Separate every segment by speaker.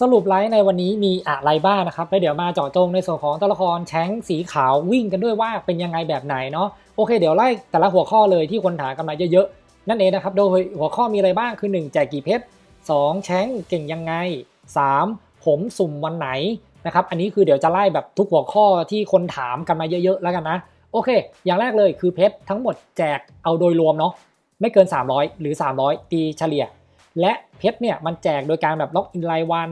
Speaker 1: สรุปไลฟ์ในวันนี้มีอะไรบ้างนะครับแล้วเดี๋ยวมาเจาะจงในส่วนของตัวละครแชงสีขาววิ่งกันด้วยว่าเป็นยังไงแบบไหนเนาะโอเคเดี๋ยวไล่แต่ละหัวข้อเลยที่คนถามกันมาเยอะๆนั่นเองนะครับโดยหัวข้อมีอะไรบ้างคือ 1 แจกกี่เพชร2แชงเก่งยังไง 3 ผมสุ่มวันไหนนะครับอันนี้คือเดี๋ยวจะไล่แบบทุกหัวข้อที่คนถามกันมาเยอะๆแล้วกันนะโอเค อย่างแรกเลยคือเพชรทั้งหมดแจกเอาโดยรวมเนาะไม่เกิน 300 หรือ 300 ตีเฉลี่ย และเพชรเนี่ยมันแจกโดยการแบบล็อกอินรายวัน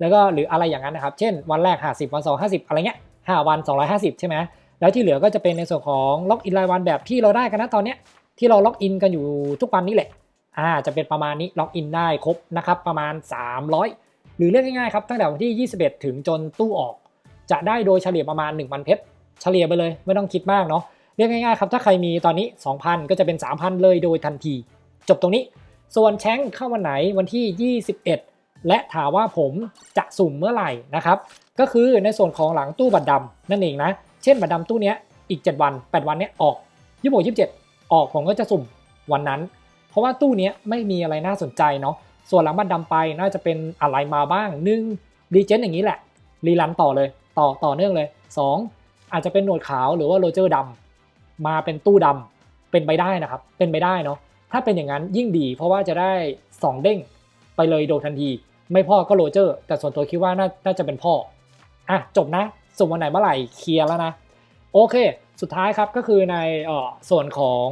Speaker 1: แล้วก็หรืออะไรอย่างนั้นนะครับ เช่นวันแรก 50 วัน 2 50 อะไรเงี้ย5วัน 250 ใช่ไหมแล้วที่เหลือก็จะเป็นในส่วนของล็อกอินรายวันแบบที่เราได้กันนะตอนเนี้ยที่เราล็อกอินกันอยู่ทุกวันนี้แหละอ่าจะเป็นประมาณนี้ล็อกอินได้ครบนะครับประมาณ 300 หรือเรียกง่ายๆครับตั้งแต่วันที่ 21 ถึงจนตู้ออก จะได้โดยเฉลี่ยประมาณ1,000เพชรเฉลี่ยไปเลยไม่ต้องคิดมากเนาะเรียกง่ายๆครับถ้าใครมีตอนนี้ 2,000 ก็จะเป็น 3,000 เลยโดยทันที จบตรงนี้ ส่วนแชงเข้าวันไหนวันที่ 21 และถามว่าผมจะสุ่มเมื่อไหร่นะครับก็คือในส่วนของหลังตู้บัตรดำนั่นเองนะ เช่นบัตรดำตู้นี้อีก 7 วัน 8 วันเนี้ยออกยี่สิบยี่สิบออกผมก็จะสุ่มวันนั้น เพราะว่าตู้นี้ไม่มีอะไรน่าสนใจเนาะส่วนหลังบัตรดำไปน่าจะเป็นอะไรมาบ้างหนึ่งรีเจนอย่างนี้แหละรีรันต่อเลย ต่อต่อเนื่องเลย 2 อาจจะเป็นหนวดขาวหรือว่าโรเจอร์ดำมาเป็นตู้ดำเป็นไปได้นะครับ เป็นไปได้เนาะ ถ้าเป็นอย่างนั้นยิ่งดี เพราะว่าจะได้ 2 เด้งไปเลยโดทันที ไม่พ่อก็โรเจอร์ แต่ส่วนตัวคิดว่าน่านาจะเป็นพ่อ อะ จบนะสุ่มวันไหนเมื่อไหร่เคลียร์แล้วนะ โอเค สุดท้ายครับก็คือในเออส่วนของ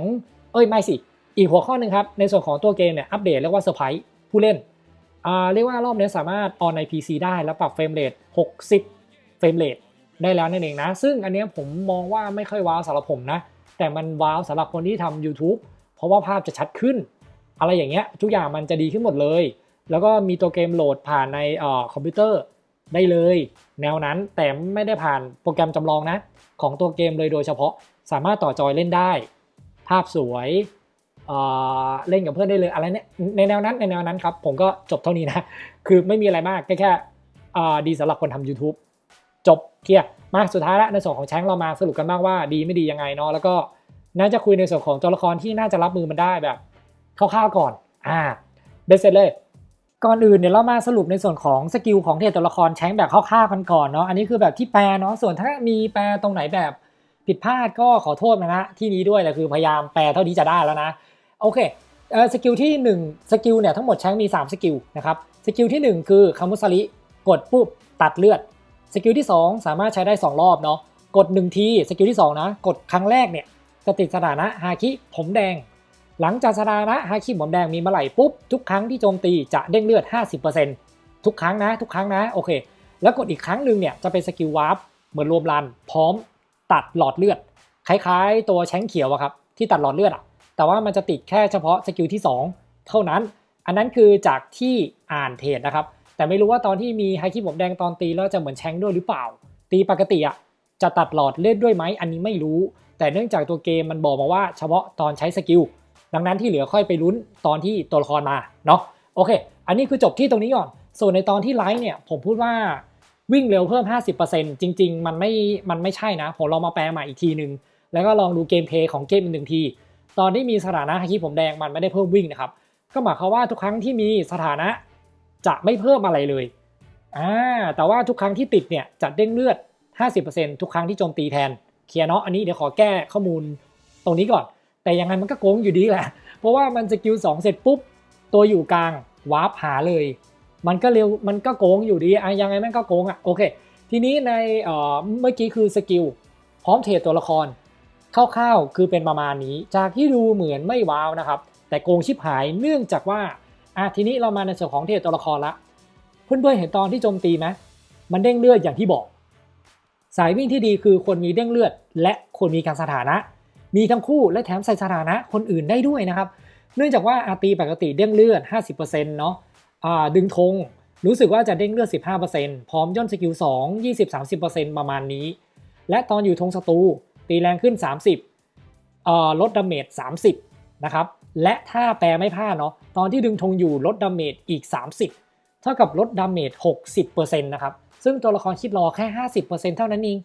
Speaker 1: เอ้ยไม่สิ อีกหัวข้อหนึ่งครับในส่วนของตัวเกมเนี่ยอัปเดตเรียกว่าเซอร์ไพรส์ผู้เล่นอ่าเรียกว่ารอบนี้สามารถออนใน PC ได้แล้วปรับเฟรมเรท60 เฟรมเรทได้แล้วนั่นเองนะ ซึ่งอันนี้ผมมองว่าไม่ค่อยว้าวสำหรับผมนะ แต่มันว้าวสำหรับคนที่ทำ YouTube เพราะว่าภาพจะชัดขึ้น อะไรอย่างเงี้ยทุกอย่างมันจะดีขึ้นหมดเลย แล้วก็มีตัวเกมโหลดผ่านในอ่อคอมพิวเตอร์ได้เลย แนวนั้นแต่ไม่ได้ผ่านโปรแกรมจำลองนะ ของตัวเกมเลยโดยเฉพาะสามารถต่อจอยเล่นได้ ภาพสวยเเล่นกับเพื่อนได้เลยอะไรเนี่ยในแนวนั้นในแนวนั้นครับ ผมก็จบเท่านี้นะ คือไม่มีอะไรมากแค่แค่ดีสำหรับคนทำ YouTube จบเคลียร์มาสุดท้ายและในส่วนของแชงเรามาสรุปกันบ้างว่าดีไม่ดียังไงเนาะแล้วก็ น่าจะคุยในส่วนของตัวละครที่น่าจะรับมือมันได้แบบคร่าวๆก่อน อ่าเบ็ดเสร็จเลย ก่อนอื่นเดี๋ยวเรามาสรุปในส่วนของสกิลของเทตัวละครแชงแบบคร่าวๆกันก่อนเนาะ อันนี้คือแบบที่แปลเนาะ ส่วนถ้ามีแปลตรงไหนแบบผิดพลาดก็ขอโทษนะนะที่นี้ด้วยแต่คือพยายามแปลเท่าที่จะได้แล้วนะ โอเคเออสกิลที่ 1 สกิลเนี่ยทั้งหมดแชงมี 3 สกิลนะครับ สกิลที่ 1 คือคามุสลิกดปุ๊บตัดเลือด สกิลที่ 2 สามารถใช้ได้ 2 รอบเนาะ กด 1 ที สกิลที่ 2 นะ กดครั้งแรกเนี่ย จะติดสถานะฮาคิผมแดง หลังจากสถานะฮาคิผมแดงมีเมื่อไหร่ปุ๊บ ทุกครั้งที่โจมตีจะเด้งเลือด 50%ทุกครั้งนะ ทุกครั้งนะโอเค แล้วกดอีกครั้งหนึ่งเนี่ยจะเป็นสกิลวาร์ปเหมือนรวมรันพร้อมตัดหลอดเลือด คล้ายๆ ตัวแชงเขียวอะครับที่ตัดหลอดเลือดอะแต่ว่ามันจะติดแค่เฉพาะสกิลที่ 2 เท่านั้น อันนั้นคือจากที่อ่านเทรดนะครับ แต่ไม่รู้ว่าตอนที่มีไฮคิผมแดงตอนตีแล้วจะเหมือนแชงด้วยหรือเปล่า ตีปกติอะจะตัดหลอดเลือดด้วยไหมอันนี้ไม่รู้ แต่เนื่องจากตัวเกมมันบอกมาว่าเฉพาะตอนใช้สกิล ดังนั้นที่เหลือค่อยไปลุ้นตอนที่ตัวละครมาเนาะโอเค อันนี้คือจบที่ตรงนี้ก่อน ส่วนในตอนที่ไลฟ์เนี่ยผมพูดว่าวิ่งเร็วเพิ่ม 50%จริง ๆ มันไม่ มันไม่ใช่นะ ผมลองมาแปลใหม่อีกทีหนึ่งแล้วก็ลองดูเกมเพย์ของเกมอีกหนึ่งที ตอนที่มีสถานะฮาคิผมแดงมันไม่ได้เพิ่มวิ่งนะครับ ก็หมายความว่าทุกครั้งที่มีสถานะจะไม่เพิ่มอะไรเลยอ่าแต่ว่าทุกครั้งที่ติดเนี่ยจะเด้งเลือด 50%ทุกครั้งที่โจมตีแทน เคลียร์เนาะอันนี้เดี๋ยวขอแก้ข้อมูลตรงนี้ก่อน แต่ยังไงมันก็โกงอยู่ดีแหละ เพราะว่ามันสกิล2เสร็จปุ๊บ ตัวอยู่กลางวาร์ปหาเลย มันก็เร็วมันก็โกงอยู่ดีอะยังไงมันก็โกงอะโอเค ทีนี้ในเอ่อเมื่อกี้คือสกิลพร้อมเทรดตัวละครคร่าวๆคือเป็นประมาณนี้ จากที่ดูเหมือนไม่ว้าวนะครับ แต่โกงชิบหายเนื่องจากว่าอะทีนี้เรามาในส่วนของเทรดตัวละครละเพื่อนๆเห็นตอนที่โจมตีไหมมันเด้งเลือดอย่างที่บอก สายวิ่งที่ดีคือควรมีเด้งเลือด และควรมีการสถานะ มีทั้งคู่และแถมใส่สถานะคนอื่นได้ด้วยนะครับ เนื่องจากว่าอาตีปกติเด้งเลือด 50%เนาะอ่าดึงธงรู้สึกว่าจะเด้งเลือด 15%พร้อมย่นสกิล 2 20-30%ประมาณนี้ และตอนอยู่ธงศัตรูตีแรงขึ้น 30ลดดาเมจ 30 นะครับ และถ้าแปลไม่พลาดเนาะตอนที่ดึงธงอยู่ลดดาเมจอีก 30 เท่ากับลดดาเมจ 60%นะครับ ซึ่งตัวละครคิดรอแค่ 50%เท่านั้นเอง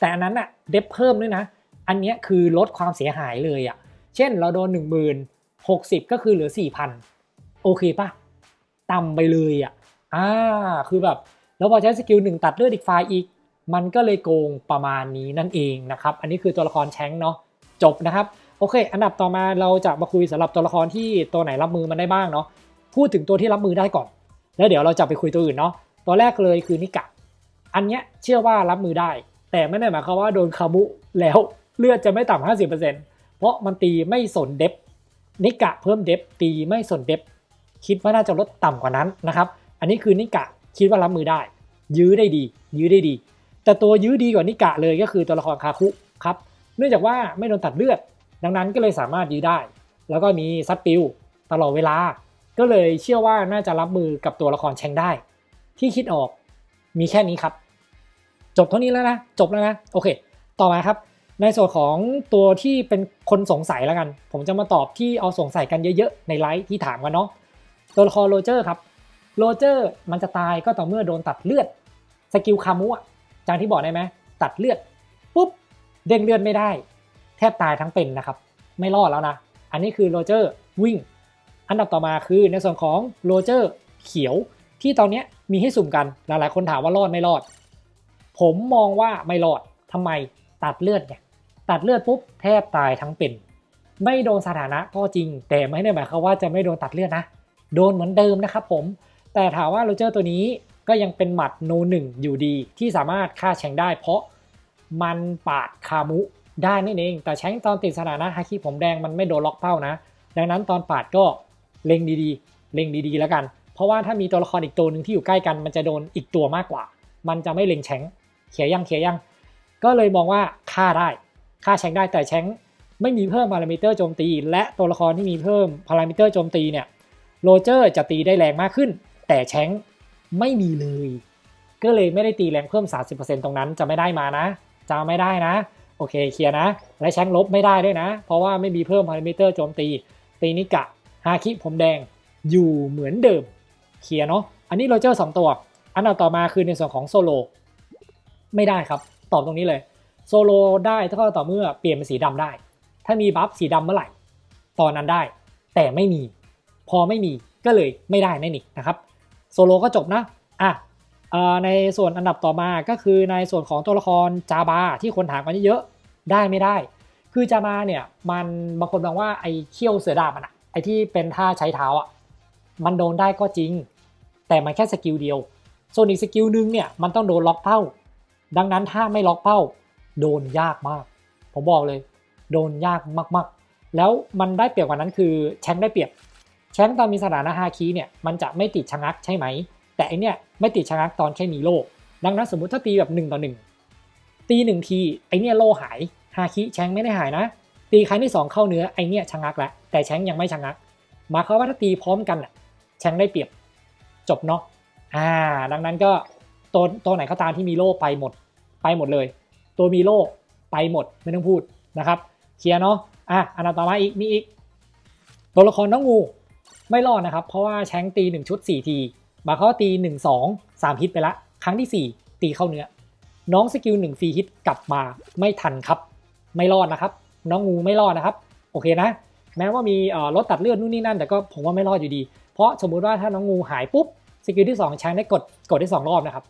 Speaker 1: แต่อันนั้นอะเดฟเพิ่มด้วยนะ อันนี้คือลดความเสียหายเลยอะเช่นเราโดน 1 0 0 0 0 60 ก็คือเหลือ 4,000 โอเคปะต่ำไปเลยอะอ่าคือแบบแล้วพอใช้สกิลหนึ่งตัดเลือดอีกฝ่ายอีก มันก็เลยโกงประมาณนี้นั่นเองนะครับ อันนี้คือตัวละครแชงเนาะจบนะครับโอเค อันดับต่อมาเราจะมาคุยสำหรับตัวละครที่ตัวไหนรับมือมันได้บ้างเนาะพูดถึงตัวที่รับมือได้ก่อน แล้วเดี๋ยวเราจะไปคุยตัวอื่นเนาะ ตัวแรกเลยคือนิกะ อันเนี้ยเชื่อว่ารับมือได้ แต่ไม่ได้หมายความว่าโดนคามุแล้วเลือดจะไม่ต่ำ50%เปอร์เซ็นเพราะมันตีไม่สนเดฟนิกะเพิ่มเดฟตีไม่สนเดฟคิดว่าน่าจะลดต่ำกว่านั้นนะครับ อันนี้คือนิกะคิดว่ารับมือได้ ยื้อได้ดี ยื้อได้ดี แต่ตัวยื้อดีกว่านิกะเลยก็คือตัวละครคาคุครับเนื่องจากว่าไม่โดนตัดเลือด ดังนั้นก็เลยสามารถยื้อได้ แล้วก็มีซัดปิวตลอดเวลา ก็เลยเชื่อว่าน่าจะรับมือกับตัวละครแชงได้ ที่คิดออกมีแค่นี้ครับ จบเท่านี้แล้วนะ จบแล้วนะ โอเค ต่อมาครับ ในส่วนของตัวที่เป็นคนสงสัยแล้วกัน ผมจะมาตอบที่เอาสงสัยกันเยอะๆ ในไลฟ์ที่ถามกันเนาะตัวละครโรเจอร์ครับโรเจอร์มันจะตายก็ต่อเมื่อโดนตัดเลือดสกิลคามุอะจางที่บอกได้ไหมตัดเลือดปุ๊บเด้งเลือดไม่ได้ แทบตายทั้งเป็นนะครับ ไม่รอดแล้วนะ อันนี้คือโรเจอร์วิ่ง อันดับต่อมาคือในส่วนของโรเจอร์เขียว ที่ตอนนี้มีให้สุ่มกันหลายๆคนถามว่ารอดไม่รอด ผมมองว่าไม่รอดทำไมตัดเลือดเนี่ยตัดเลือดปุ๊บแทบตายทั้งเป็น ไม่โดนสถานะก็จริง แต่ไม่ได้หมายความว่าจะไม่โดนตัดเลือดนะ โดนเหมือนเดิมนะครับผม แต่ถามว่าโรเจอร์ตัวนี้ก็ยังเป็นหมัดโนหนึ่งอยู่ดี ที่สามารถฆ่าแชงได้ เพราะมันปาดคามุได้นั่นเอง แต่แชงตอนติดสถานะฮาคิผมแดงมันไม่โดนล็อกเป้านะ ดังนั้นตอนปาดก็เล็งดีๆ เล็งดีๆ แล้วกัน เพราะว่าถ้ามีตัวละครอีกตัวหนึ่งที่อยู่ใกล้กัน มันจะโดนอีกตัวมากกว่า มันจะไม่เล็งแชงเขียยังเขียยังก็เลยมองว่าฆ่าได้ฆ่าแชงได้แต่แชงไม่มีเพิ่มพารามิเตอร์โจมตี และตัวละครที่มีเพิ่มพารามิเตอร์โจมตีเนี่ยโรเจอร์จะตีได้แรงมากขึ้น แต่แชงไม่มีเลย ก็เลยไม่ได้ตีแรงเพิ่ม 30%ตรงนั้นจะไม่ได้มานะจะไม่ได้นะ โอเคเคลียร์นะ และแชงลบไม่ได้ด้วยนะ เพราะว่าไม่มีเพิ่มพารามิเตอร์โจมตีตีนิกะฮาคิผมแดงอยู่เหมือนเดิม เคลียร์เนาะอันนี้โรเจอร์สองตัว อันดับต่อมาคือในส่วนของโซโลไม่ได้ครับ ตอบตรงนี้เลยโซโลได้ถ้าก็ต่อเมื่อเปลี่ยนเป็นสีดำได้ ถ้ามีบัฟสีดำเมื่อไหร่ ตอนนั้นได้ แต่ไม่มี พอไม่มีก็เลยไม่ได้นั่นเองนะครับโซโลก็จบนะอะในส่วนอันดับต่อมาก็คือในส่วนของตัวละครจาบาที่คนถามกันเยอะได้ไม่ได้ คือจาบาเนี่ยมันบางคนมองว่าไอ้เขี้ยวเสือดาบมันอะไอ้ที่เป็นท่าใช้เท้าอะมันโดนได้ก็จริง แต่มันแค่สกิลเดียว ส่วนอีกสกิลนึงเนี่ยมันต้องโดนล็อกเป้า ดังนั้นถ้าไม่ล็อกเป้า โดนยากมาก ผมบอกเลย โดนยากมากๆ แล้วมันได้เปรียบกว่านั้นคือแชงได้เปรียบ แชงตอนมีสถานะฮาคีเนี่ยมันจะไม่ติดชะงักใช่ไหม แต่อันเนี้ยไม่ติดชะงักตอนแค่มีโลดังนั้นสมมติถ้าตีแบบ1ต่อ1ตีหนึ่งทีไอเนี้ยโลหายฮาคิแชงไม่ได้หายนะ ตีครั้งที่ 2 เข้าเนื้อไอเนี้ยชะงักแล้วแต่แชงยังไม่ชะงักมาเขาว่าถ้าตีพร้อมกันอะแชงได้เปรียบ จบเนาะอ่า ดังนั้นก็ตัวตัวไหนก็ตามที่มีโล่ไปหมด ไปหมดเลย ตัวมีโล่ไปหมดไม่ต้องพูดนะครับเคลียร์เนาะอะอันดับต่อมาอีกมีอีก ตัวละครน้องงูไม่รอดนะครับ เพราะว่าแชงตี 1 ชุด 4 ทีมาเขาตี 1 2 3 ฮิตไปละ ครั้งที่ 4 ตีเข้าเนื้อ น้องสกิล1ฟรีฮิตกลับมาไม่ทันครับ ไม่รอดนะครับ น้องงูไม่รอดนะครับ โอเคนะ แม้ว่ามีรถตัดเลือดนู่นนี่นั่น แต่ก็ผมว่าไม่รอดอยู่ดี เพราะสมมุติว่าถ้าน้องงูหายปุ๊บสกิลที่2แชงได้กดกดได้ 2 รอบนะครับ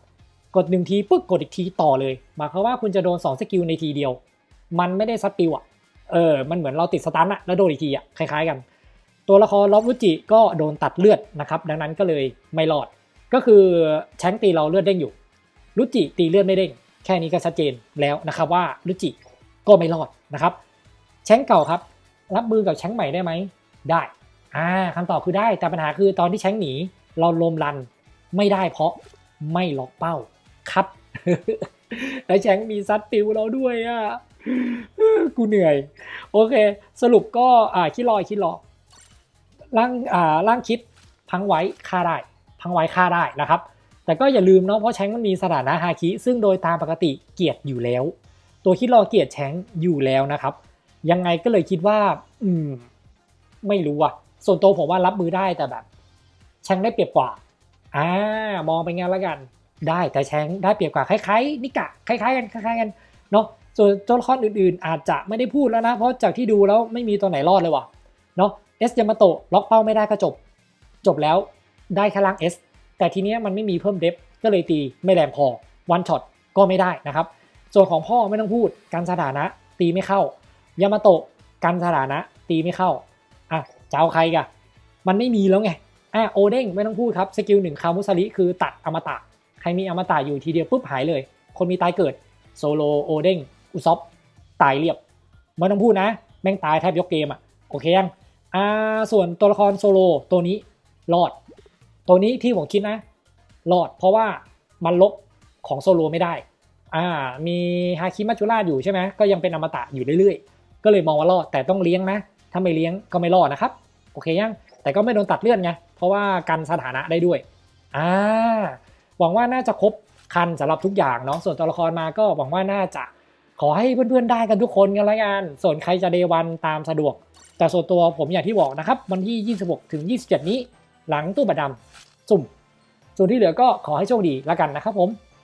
Speaker 1: กด 1 ทีปุ๊บกดอีกทีต่อเลยหมายความว่าคุณจะโดน 2 สกิลในทีเดียว มันไม่ได้ซัดปิวอะเออมันเหมือนเราติดสตันอะแล้วโดนอีกทีอะคล้ายๆกัน ตัวละครล็อบรุจิก็โดนตัดเลือดนะครับ ดังนั้นก็เลยไม่รอด ก็คือแชงตีเราเลือดเด้งอยู่รุจิตีเลือดไม่เด้งแค่นี้ก็ชัดเจนแล้วนะครับว่ารุจิก็ไม่รอดนะครับแชงเก่าครับ รับมือกับแชงใหม่ได้ไหมได้ อ่าคำตอบคือได้แต่ปัญหาคือตอนที่แชงหนีเราลมรันไม่ได้เพราะไม่ล็อกเป้าครับแล้วแชงมีซัดปิวเราด้วยอะกูเหนื่อย โอเค สรุปก็อ่าคิดรอยคิดรอร่างอ่าร่างคิดพังไว้ฆ่าได้ พังไว้ฆ่าได้นะครับ แต่ก็อย่าลืมเนาะเพราะแชงมันมีสถานะฮาคิซึ่งโดยตามปกติเกียรติอยู่แล้ว ตัวคิดรอเกียรติแชงอยู่แล้วนะครับ ยังไงก็เลยคิดว่า อืม ไม่รู้อะ ส่วนตัวผมว่ารับมือได้แต่แบบ แชงได้เปรียบกว่าอ่ามองไปงั้นแล้วกัน ได้แต่แชงได้เปรียบกว่าคล้ายๆนิกะคล้ายๆกันคล้ายๆกันเนาะส่วนตัวละครอื่นๆ อาจจะไม่ได้พูดแล้วนะ เพราะจากที่ดูแล้วไม่มีตัวไหนรอดเลยว่ะเนาะเอสยามาโตะล็อกเป้าไม่ได้ก็จบ จบแล้วได้แค่ล่างเอสแต่ทีเนี้ยมันไม่มีเพิ่มเดฟก็เลยตีไม่แรงพอวันช็อตก็ไม่ได้นะครับ ส่วนของพ่อไม่ต้องพูดการสถานะตีไม่เข้ายามาโตะการสถานะตีไม่เข้า จะเอาใครกะมันไม่มีแล้วไงอะโอเด้งไม่ต้องพูดครับสกิลหนึ่งคามุสลิคือตัดอมตะ ใครมีอมตะอยู่ทีเดียวปุ๊บหายเลย คนมีตายเกิดโซโลโอเด้งอุซอฟตายเรียบไม่ต้องพูดนะ แม่งตายแทบยกเกมอะโอเคยังอ่าส่วนตัวละครโซโลตัวนี้รอด ตัวนี้ที่ผมคิดนะรอดเพราะว่ามันลบของโซโลไม่ได้อ่ามีฮาคิมัจจุราชอยู่ใช่ไหมก็ยังเป็นอมตะอยู่เรื่อยๆ ก็เลยมองว่ารอดแต่ต้องเลี้ยงนะ ถ้าไม่เลี้ยงก็ไม่รอดนะครับ โอเคยัง แต่ก็ไม่โดนตัดเลื่อนไง เพราะว่ากันสถานะได้ด้วย อ่า หวังว่าน่าจะครบคันสำหรับทุกอย่างเนาะ ส่วนตัวละครมาก็หวังว่าน่าจะขอให้เพื่อนๆได้กันทุกคนกันละกัน ส่วนใครจะเดวันตามสะดวก แต่ส่วนตัวผมอย่างที่บอกนะครับ วันที่ 26 ถึง 27 นี้ หลังตู้บัตรดำสุ่ม ส่วนที่เหลือก็ขอให้โชคดีล้วกันนะครับผม